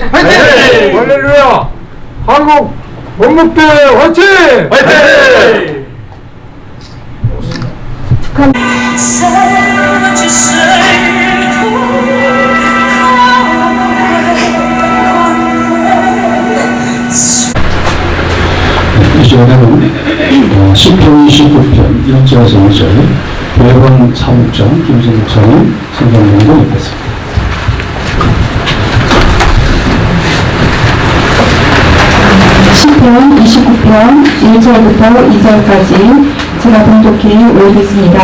화이팅! 할렐루야! 한국 원국대 화이팅! 화이팅! Say what you say. 이 시간에는 어, 10편 29편 1절에서 2절 대원 사무장 목사님 선생님으로 있겠습니다. 시편 29편 1절부터 2절까지 제가 봉독해 올리겠습니다.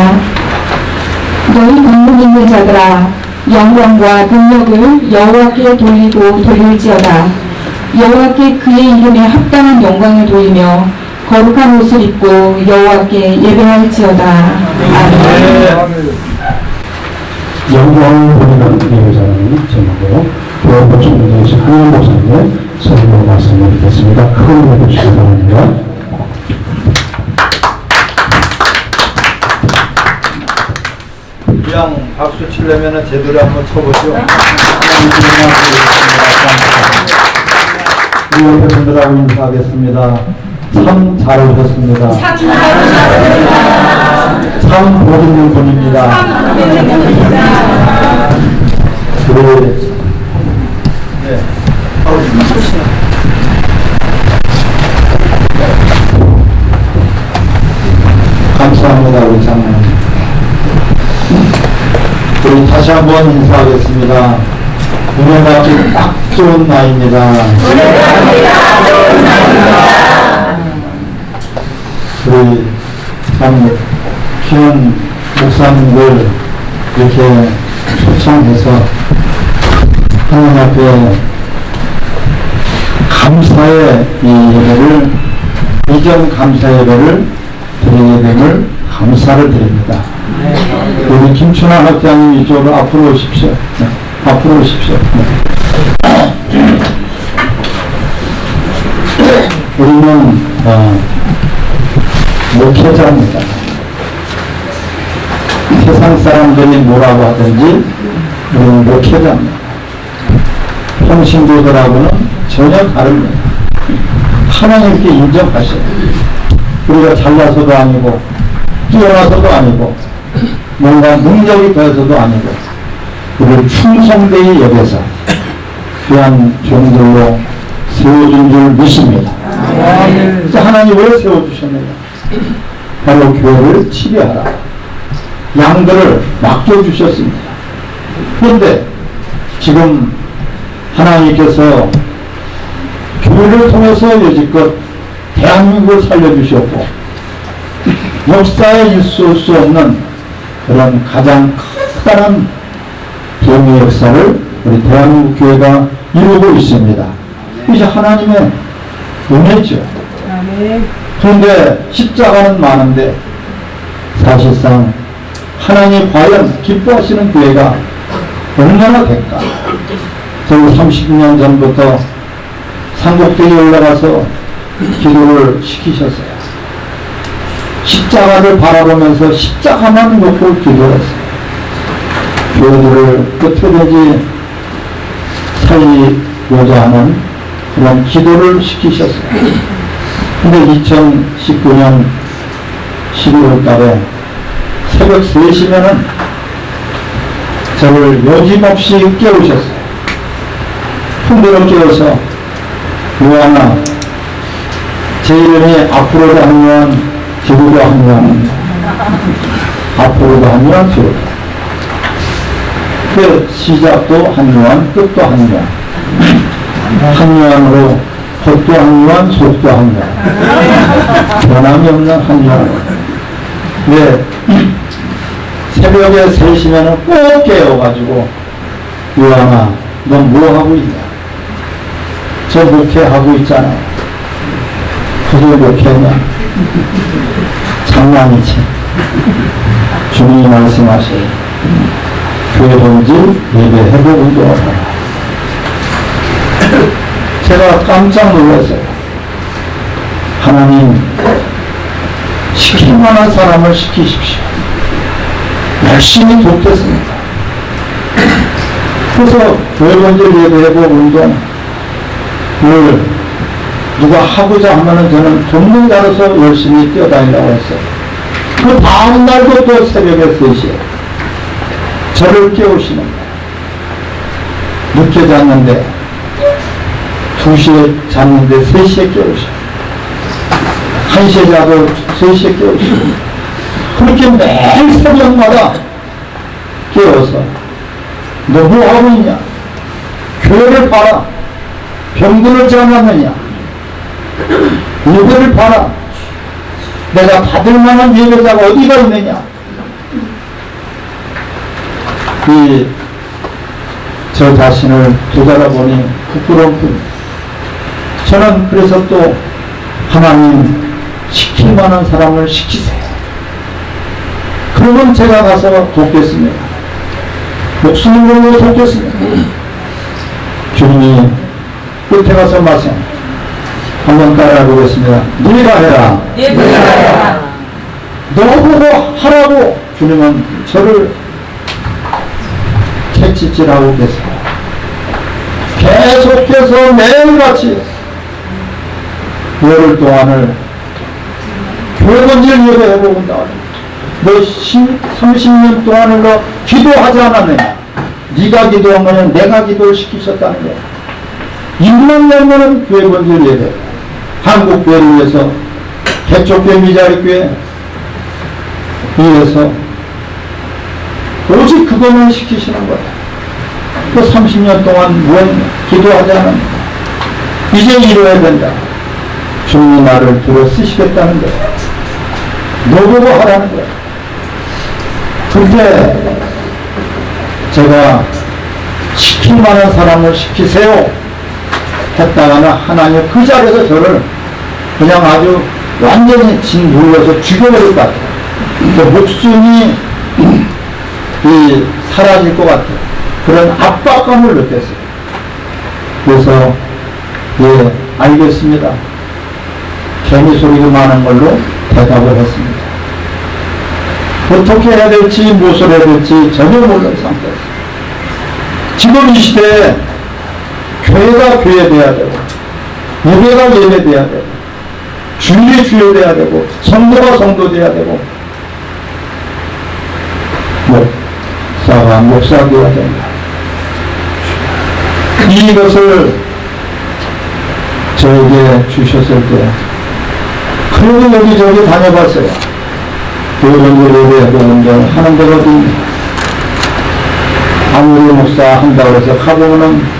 너희 권능 있는 자들아 영광과 능력을 여호와께 돌리고 돌릴지어다. 여호와께 그의 이름에 합당한 영광을 돌리며 거룩한 옷을 입고 여호와께 예배할지어다. 아멘. 영광을 보이는 예배자라는 제목으로 한영 목사님 의 설교 말씀을 듣겠습니다. 큰 은혜 주시기 바랍니다. 그냥 박수 치려면 제대로 한번 쳐보죠. 우리 여러분들하고 인사하겠습니다. 참 잘 오셨습니다. 참복 있는 분입니다. 우리 네. 감사 합니다, 우리 장로님. 우리 다시 한번 인사하겠습니다. 은혜 받기 딱 좋은 나이입니다. 우리 참 귀한 목사님들 이렇게 초청해서 하나님 앞에 감사의 이 예배를 이전 감사 예배를 드리게 됨을 감사를 드립니다. 우리 김춘아 학장님 이쪽으로 앞으로 오십시오. 네, 앞으로 오십시오. 네. 우리는 어, 목회자입니다. 세상 사람들이 뭐라고 하든지 우리는 목회자입니다. 평신도들하고는 전혀 다릅니다. 하나님께 인정하셔야. 우리가 잘나서도 아니고 뛰어나서도 아니고 뭔가 능력이 더해서도 아니고 우리를 충성되이 여겨서 귀한 종들로 세워준 줄 믿습니다. 하나님 왜 세워주셨느냐? 바로 교회를 치료하라. 양들을 맡겨주셨습니다. 그런데 지금 하나님께서 교회를 통해서 여지껏 대한민국을 살려주셨고 역사에 있을 수 없는 그런 가장 커다란 병의 역사를 우리 대한민국 교회가 이루고 있습니다. 이제 하나님의 은혜죠. 그런데 십자가는 많은데 사실상 하나님 과연 기뻐하시는 교회가 얼마나 될까? 저희 30년 전부터 삼곡대에 올라가서 기도를 시키셨어요. 십자가를 바라보면서 십자가만 놓고 기도했어요. 교회들을 끝까지 살리고자 하는 그런 기도를 시키셨어요. 근데 2019년 12월 달에 새벽 3시면은 저를 여짐없이 깨우셨어요. 풍대로 깨워서 요한아 제 이름이 앞으로도 하면 뒤로도 하면 앞으로도 하면 뒤로도 그 시작도 한 요한 끝도 한 요한. 한 요한으로 겉도 한 요한 속도 한 요한. 변함이 없는 한 요한. 네 새벽에 3시면은 꼭 깨워가지고 요한아 넌뭐 하고 있냐? 저 목회하고 있잖아. 그게 목회냐 장난이지. 주님이 말씀하세요 교회 본질 예배 회복 운동을 하라 제가 깜짝 놀랐어요. 하나님 시킬 만한 사람을 시키십시오. 열심히 돕겠습니다. 그래서 교회 본질 예배 회복 운동 늘 누가 하고자 하면은 저는 전문가로서 열심히 뛰어다니라고 했어요. 그 다음 날도 또 새벽에 3시에 저를 깨우시는 거예요. 늦게 잤는데 2시에 잤는데 3시에 깨우시고 1시에 자도 3시에 깨우시고 그렇게 매일 새벽마다 깨워서 너 뭐 하고 있냐? 교회를 봐라. 병들을 잡았느냐? 예배를 봐라. 내가 받을 만한 예배자가 어디가 있느냐? 이, 저 자신을 되돌아보니 부끄러운 뿐. 저는 그래서 또 하나님 시킬 만한 사람을 시키세요. 그러면 제가 가서 돕겠습니다. 목숨을 걸고 돕겠습니다. 주님이 끝에 가서 말씀 한번 따라해 보겠습니다. 네가 해라. 너 보고 하라고 주님은 저를 채찍질하고 계세요. 계속해서 매일같이 열흘 동안을 교회 건질 예배해보는다. 너 30년 동안을 너 기도하지 않았느냐? 네가 기도한 거는 내가 기도를 시키셨다는 거야. 입만 열면은 교회 건질 예배. 한국 교회를 위해서 개척교회 미자리교회 위해서 오직 그것만 시키시는 거야. 그 30년 동안 기도하지 않았냐? 이제 이루어야 된다. 주님이 나를 들어 쓰시겠다는 거야. 너보고 하라는 거야. 근데 제가 시킬 만한 사람을 시키세요. 했다가는 하나님 그 자리에서 저를 그냥 아주 완전히 진 눌러서 죽여버릴 것 같아요. 그 목숨이 이 사라질 것 같아요. 그런 압박감을 느꼈어요. 그래서 예 알겠습니다. 개미 소리가 많은 걸로 대답을 했습니다. 어떻게 해야 될지 무엇을 해야 될지 전혀 모르는 상태였어요. 지금 이 시대에 교회가 교회돼야 되고 예배가 예배돼야 되고 주일이 주일돼야 되고 성도가 성도돼야 되고 목사가 목사돼야 된다. 이것을 저에게 주셨을 때 그리고 여기저기 다녀봤어요. 교회를 예배하고 운동 하는 어디 아무리 목사 한다고 해서 가보면은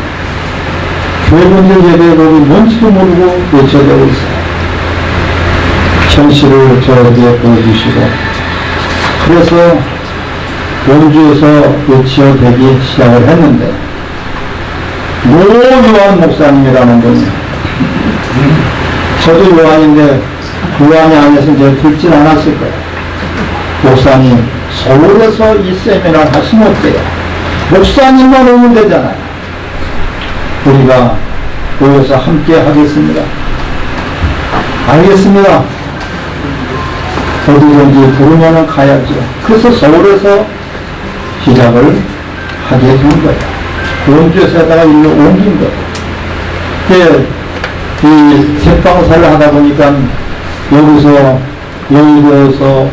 교회분들 예배곡이 뭔지도 모르고 외쳐대고 있어요. 현실을 저에게 보여주시고 그래서 원주에서 외치어대기 시작을 했는데 노요한 목사님이라는 분이 저도 요한인데 요한이 안에서 이제 듣진 않았을 거예요. 목사님 서울에서 이 세미나 하시면 어때요? 목사님만 오면 되잖아요. 우리가 모여서 함께 하겠습니다. 알겠습니다. 어디든지 부르면 가야죠. 그래서 서울에서 시작을 하게 된 거예요. 원주에서다가 일로 옮긴 거예요. 그, 이 색방사를 하다 보니까 여기서, 여의도에서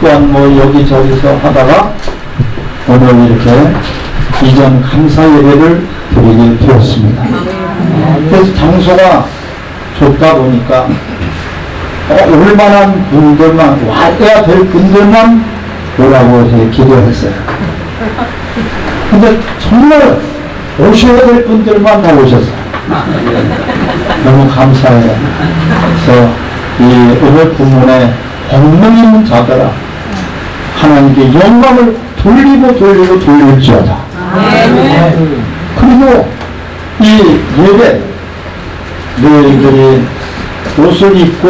또한 뭐 여기저기서 하다가 오늘 이렇게 이전 감사 예배를 드리게 되었습니다. 그래서 장소가 좋다 보니까 어, 올만한 분들만 와야 될 분들만 오라고 해서 기도했어요. 근데 정말 오셔야 될 분들만 다 오셨어요. 너무 감사해요. 그래서 이 오늘 부문에 권능 자들아 하나님께 영광을 돌리고 돌리고 돌릴지어다. 그리고 이 예배 너희들이 옷을 입고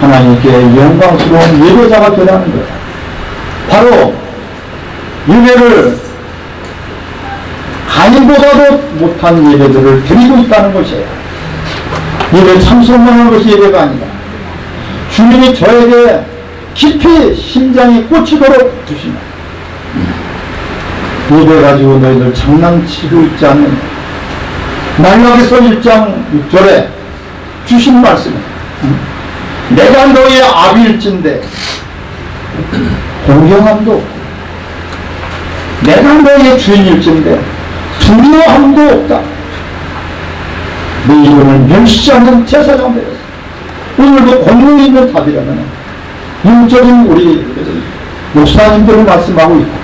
하나님께 영광스러운 예배자가 되라는 거예요. 바로 예배를 가인보다도 못한 예배들을 드리고 있다는 것이에요. 예배 참석만 하는 것이 예배가 아니다. 주님이 저에게 깊이 심장이 꽂히도록 주시면 예배 가지고 너희들 장난치고 있지 않는 말라기서 1장 6절에 주신 말씀. 내가 너의 아비일진데 공경함도 내가 너의 주인일진데 두려움도 없다. 내 이름을 멸시하는 제사장 되었어 오늘도 공공이 있는 답이라면 영적인 우리 목사님들을 말씀하고 있고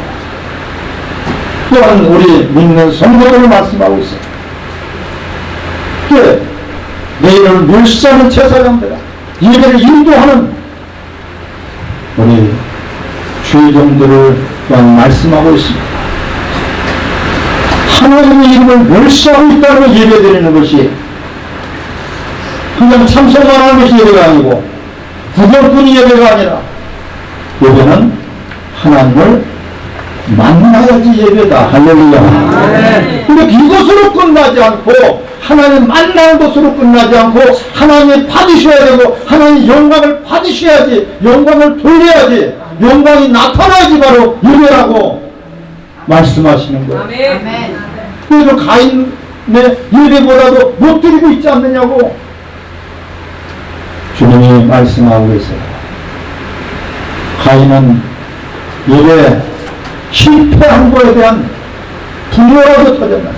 또한 우리 믿는 성도들을 말씀하고 있어요 또 내일을 멸시하는 제사장들아 예배를 인도하는 우리 주의종들을 또한 말씀하고 있습니다. 하나님의 이름을 멸시하고 있다는 걸 예배드리는 것이 그냥 참석만 하는 것이 예배가 아니고 구별뿐이 예배가 아니라 예배는 하나님을 만나야지 예배다. 할렐루야. 근데 이것으로 끝나지 않고 하나님 만나는 것으로 끝나지 않고 하나님 받으셔야 되고 하나님 영광을 받으셔야지 영광을 돌려야지 영광이 나타나야지 바로 예배라고 말씀하시는 거예요. 그래서 가인의 예배보다도 못 드리고 있지 않느냐고 주님이 말씀하고 계세요. 가인은 예배 실패한 거에 대한 두려워도 터졌나.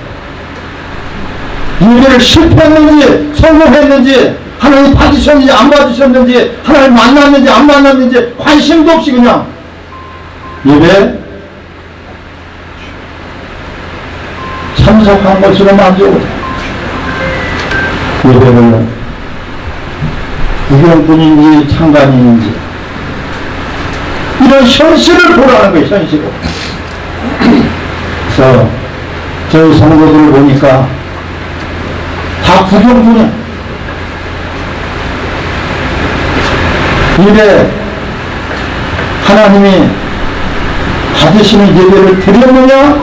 예배를 실패했는지 성공했는지 하나님 받으셨는지 안 받으셨는지 하나님 만났는지 안 만났는지 관심도 없이 그냥 예배 참석한 것으로 해요. 예배를 구경꾼인지 참관인지 이런 현실을 보라는 거예요 현실을 그래서 저희 성도들을 보니까 다 구경꾼이야 예배 하나님이 받으시는 예배를 드렸느냐?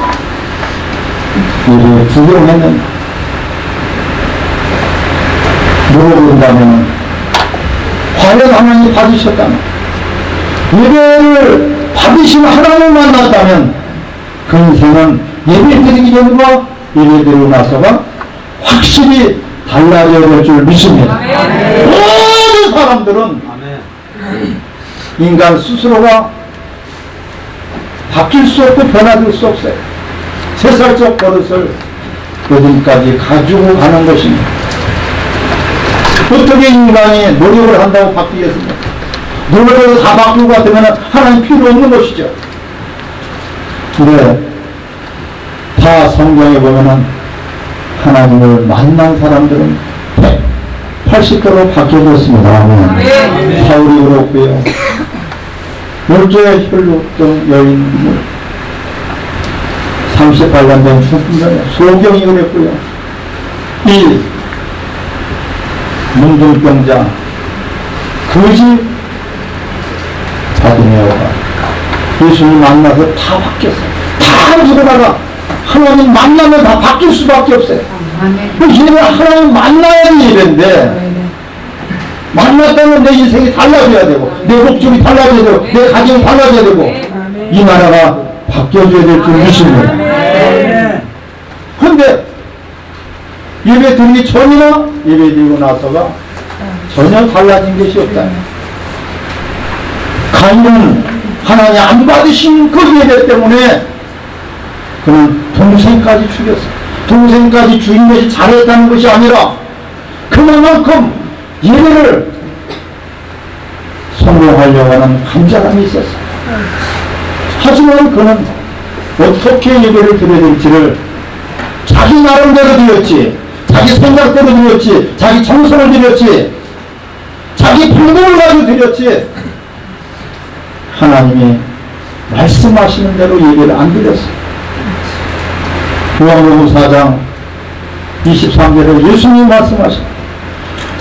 예배 구경했느냐? 물어본다면 과연 하나님이 받으셨다면 예배를 받으신 하나님을 만났다면 그 인생은 예배 드리기 전과 예배 드리고 나서가 확실히 달라져야 될 줄 믿습니다. 모든 사람들은 인간 스스로가 바뀔 수 없고 변화될 수 없어요. 세살적 버릇을 요즘까지 가지고 가는 것입니다. 어떻게 인간이 노력을 한다고 바뀌겠습니까? 노력을 다 바꾸고 같으면 하나님 필요 없는 것이죠. 근데 다 성경에 보면은 하나님을 만난 사람들은 80도로 바뀌어졌습니다. 아멘. 사울이 그렇고요. 열조의 혈육등 여인물 38년 된 죽음전에 소경이 그랬고요. 이 문둥병자 거지 바디메오가 예수님 만나서 다 바뀌었어요. 다 죽어나가 하나님 만나면 다 바뀔 수밖에 없어요. 그 예배 하나님 만나야 예배인데 만났다면 내 인생이 달라져야 되고 내 목적이 달라져야 되고 내 가정이 달라져야 되고 이 나라가 바뀌어져야 될 줄 믿습니다. 그런데 예배 드리기 전이나 예배 드리고 나서가 전혀 달라진 것이 없다. 가인은 하나님 안 받으신 그 예배 때문에 그는 동생까지 죽였어. 동생까지 죽인 것이 잘했다는 것이 아니라 그만큼 예배를 성공하려고 하는 간절함이 있었어. 하지만 그는 어떻게 예배를 드려야 될지를 자기 나름대로 드렸지. 자기 생각대로 드렸지. 자기 정성을 드렸지. 자기 방법을 가지고 드렸지. 하나님이 말씀하시는 대로 예배를 안 드렸어. 요한복음 4장 23절에 예수님이 말씀하신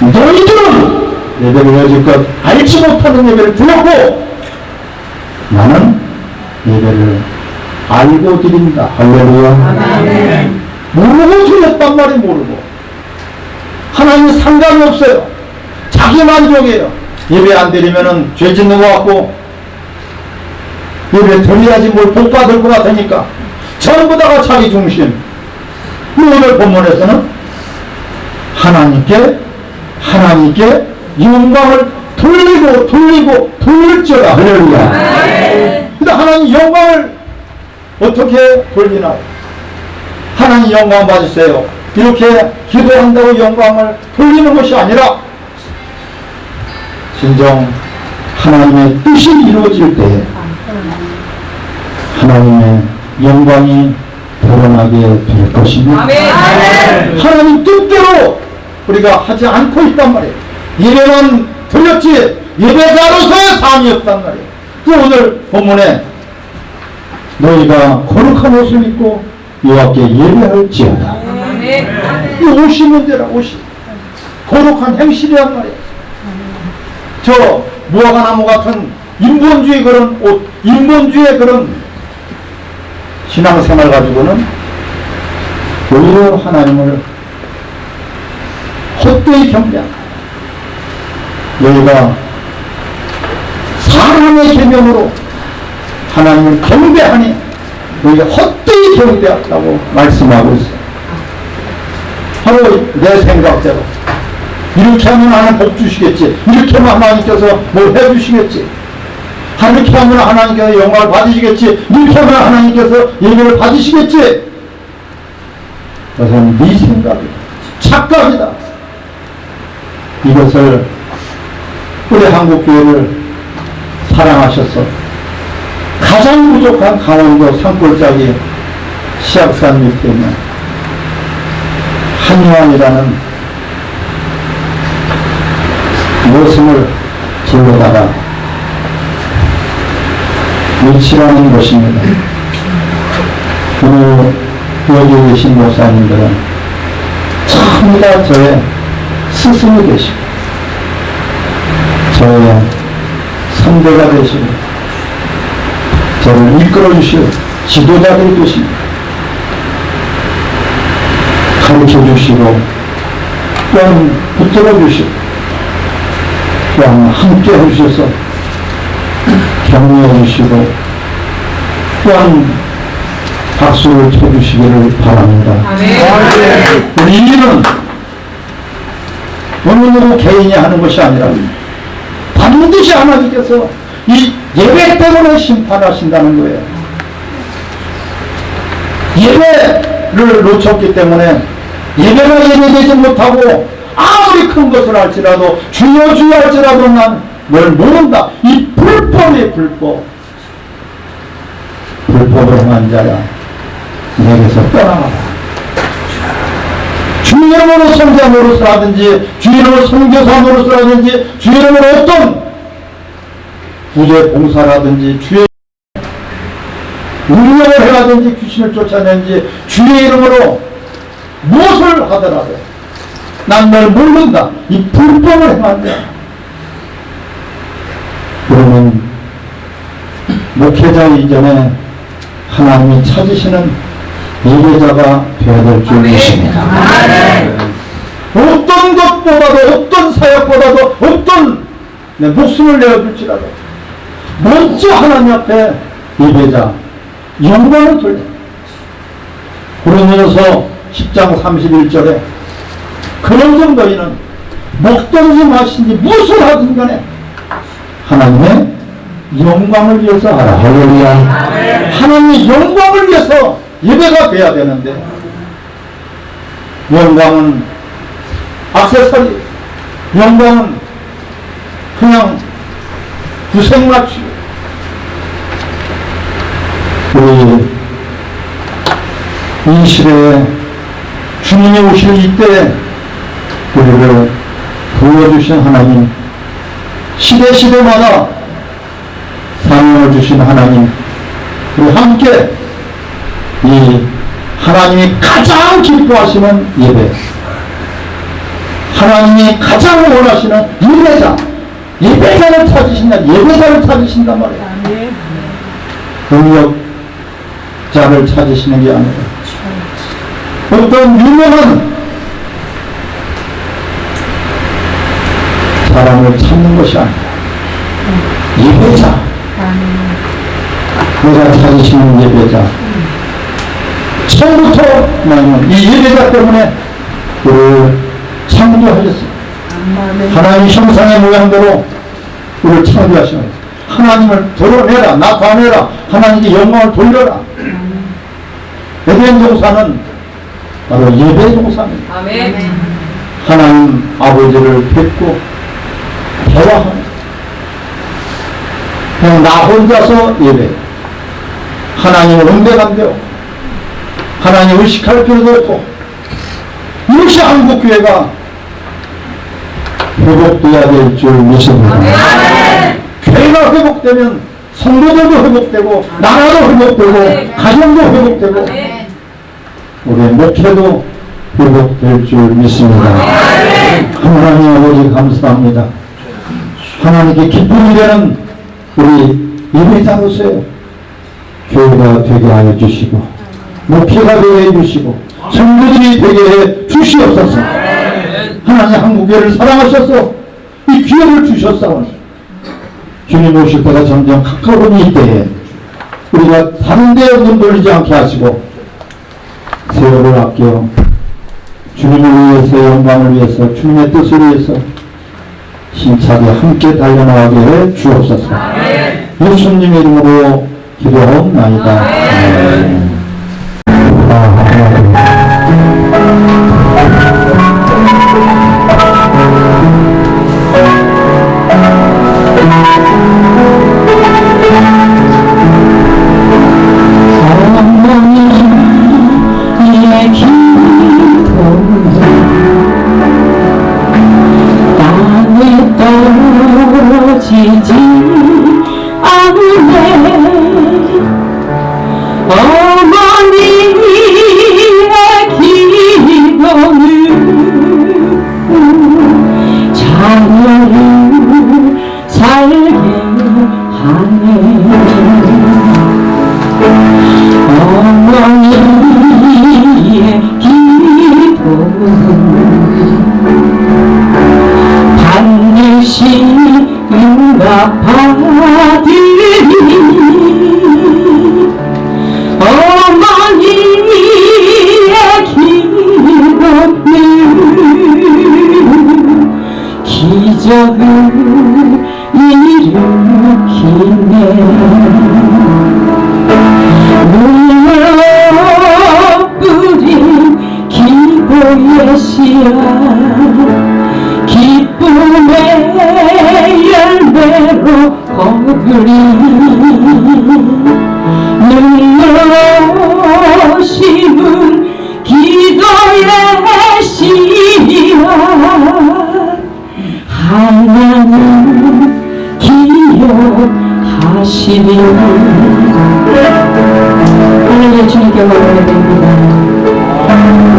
너희들은 예배를 여지껏 알지 못하는 예배를 드렸고 나는 예배를 알고 드린다. 할렐루야. 모르고 드렸단 말이 모르고 하나님 상관이 없어요. 자기 만족이에요. 예배 안 드리면은 죄 짓는 것 같고 예배 드려야지 뭘 복 받을 것 같으니까 전부 다가 자기 중심. 오늘 본문에서는 하나님께 하나님께 영광을 돌리고 돌리고 돌릴지어다 할렐루야 근데 하나님 영광을 어떻게 돌리나요? 하나님 영광 받으세요 이렇게 기도한다고 영광을 돌리는 것이 아니라 진정 하나님의 뜻이 이루어질 때에 하나님의 영광이 드러나게 될 것입니다. 하나님 뜻대로 우리가 하지 않고 있단 말이에요. 예배만 들렸지 예배자로서의 삶이 없단 말이에요. 그 오늘 본문에 너희가 거룩한 옷을 입고 여호와께 예배할지어다. 이 옷이 문제라 옷이 거룩한 행실이란 말이에요. 저 무화과나무 같은 인본주의 그런 옷, 인본주의 그런 신앙생활 가지고는 오히려 하나님을 헛되이 경배한다. 너희가 사람의 계명으로 하나님을 경배하니 너희가 헛되이 경배한다고 말씀하고 있어요. 바로 내 생각대로 이렇게 하면 하나님 복 주시겠지. 이렇게 하면 하나님께서 뭘 해주시겠지. 이렇게 하면 하나님께서 영광을 받으시겠지. 이렇게 하면 하나님께서 예배를 받으시겠지. 그것은 네 생각이다. 착각이다. 이것을 우리 한국교회를 사랑하셔서 가장 부족한 강원도 산골짜기 시악산 밑에 있는 한유환이라는 모습을 불러다가 위치라는 것입니다. 오늘 여기 계신 목사님들은 전부 다 저의 스승이 되시고 저의 선배가 되시고 저를 이끌어 주시고 지도자들이 되십니다. 가르쳐 주시고 또한 붙들어 주시고 또한 함께 해주셔서 격려해 주시고 또한 박수를 쳐주시기를 바랍니다. 우리 일은 누구 개인이 하는 것이 아니라 반드시 하나님께서 이 예배 때문에 심판하신다는 거예요. 예배를 놓쳤기 때문에 예배가 예배되지 못하고 아무리 큰 것을 할지라도 주여 주여 할지라도 난 널 모른다. 이 불법의 불법. 불법을 행한 자야 내게서 떠나가라. 주 이름으로 성자 노릇을 하든지 주 이름으로 선교사 노릇을 하든지 주 이름으로 어떤 구제 봉사를 하든지 주의 운명을 해라든지 귀신을 쫓아내는지 주의 이름으로 무엇을 하더라도 난 널 모른다. 이 불법을 행한다. 그러면 목회자 이전에 하나님이 찾으시는 예배자가 되어야 될 줄 믿습니다. 어떤 것보다도 어떤 사역보다도 어떤 내 목숨을 내어줄지라도 먼저 하나님 앞에 예배자 영광을 돌려. 고린도서 10장 31절에 그런 정도이는 먹든지 마신지 무엇을 하든 간에 하나님의 영광을 위해서 하라 할렐루야. 하나님의 영광을 위해서 예배가 돼야 되는데. 영광은 악세사리 영광은 그냥 구색맞추 우리 이 시대에 주님이 오실 이때 우리를 부어주신 하나님 시대 시대마다 사명을 주신 하나님 우리 함께 이 하나님이 가장 기뻐하시는 예배 하나님이 가장 원하시는 예배자 예배자를 찾으신다 예배자를 찾으신단 말이에요. 능력자를 찾으시는 게 아니라 어떤 유명한 사람을 찾는 것이 아니라 내가 찾으시는 예배자 처음부터 나는 이 예배자 때문에 우리를 하나님 형상의 모양대로 우리를 창조하시는. 하나님을 드러내라, 나타내라, 하나님께 영광을 돌려라. 에덴 동산은 바로 예배 동산입니다. 하나님 아버지를 뵙고 대화하는 그냥 나 혼자서 예배 하나님을 응대한대요 하나님 의식할 필요도 없고 이것이 한국교회가 회복돼야 될 줄 믿습니다 교회가 회복되면 성도들도 회복되고 나라도 회복되고 가정도 회복되고 우리의 목회도 회복될 줄 믿습니다. 하나님 아버지 감사합니다. 하나님께 기쁨이 되는 우리 예배자로서의 교회가 되게 하여 주시고 목회가 되게 해 주시고 성도들이 되게 해 주시옵소서. 하나님 한국교회를 사랑하셔서 이 기회를 주셨사오니 주님 오실 때가 점점 가까운 이때에 우리가 다른 데에 눈 돌리지 않게 하시고 세월을 아껴 주님을 위해서 영광을 위해서 주님의 뜻을 위해서 힘차게 함께 달려나가게 해 주옵소서. 예수님 이름으로 기도하옵나이다. 아멘.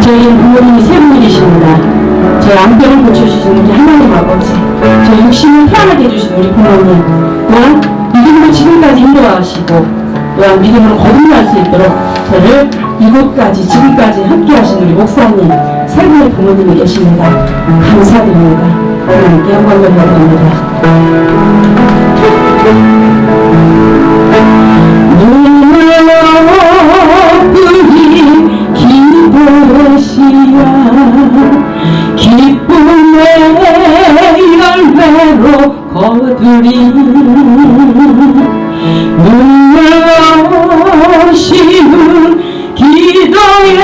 저희 부모님이 세 분이십니다. 저희 암병을 고쳐주시는 우리 하나님 아버지 저희 육신을 태어나게 해주신 우리 부모님. 또한 믿음으로 지금까지 인도하시고 또한 믿음으로 거듭날 수 있도록 저를 이곳까지 지금까지 함께 하신 우리 목사님 세 분의 부모님이 계십니다. 감사드립니다. 하나님께 영광 돌려드립니다. 눈물로 거두리 눈물로 심은 기도의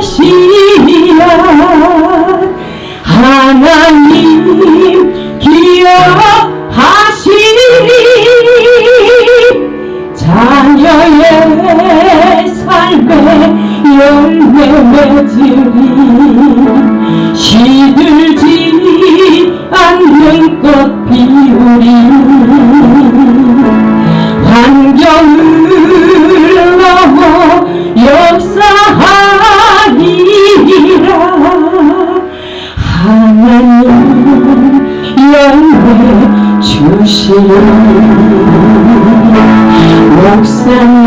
씨앗 하나님 기억하시리. 자녀의 삶에 열매 맺으리 환경을 넘어 역사하리라. 하나님 열매 주시리 목사님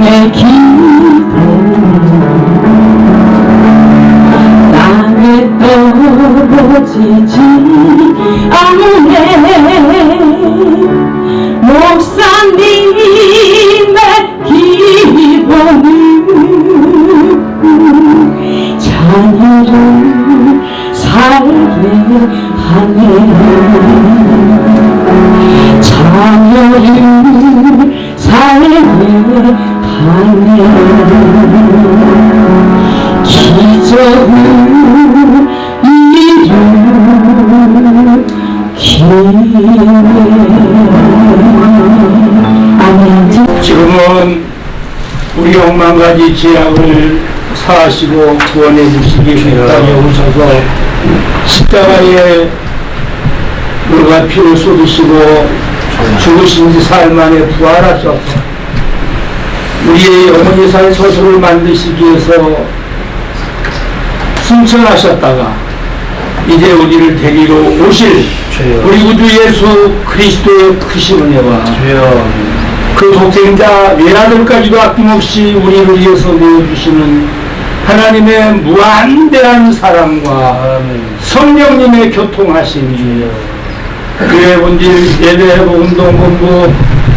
내 기도 땅에 떨어지지 않네 목사님의 기도는 자녀를 살 억만가지 죄악을 사하시고 구원해 주시기 위해 땅에 오셔서 십자가에 물과 피를 쏟으시고 죽으신 지 사흘 만에 부활하셔서 우리의 영혼이 살 서술을 만드시기 위해서 승천하셨다가 이제 우리를 데리러 오실 우리 구주 예수 그리스도의 크신 은혜와 그 독생자 외아들까지도 아낌없이 우리를 위해서 내어주시는 하나님의 무한대한 사랑과 성령님의 교통하심이 교회 본질 예배회복 운동본부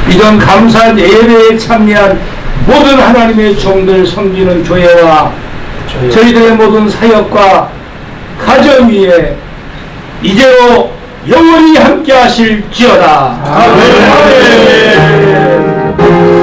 이전 감사 예배에 참여한 모든 하나님의 종들 섬기는 교회와 저희들의 모든 사역과 가정 위에 이제로 영원히 함께 하실지어다. 아멘. 아멘.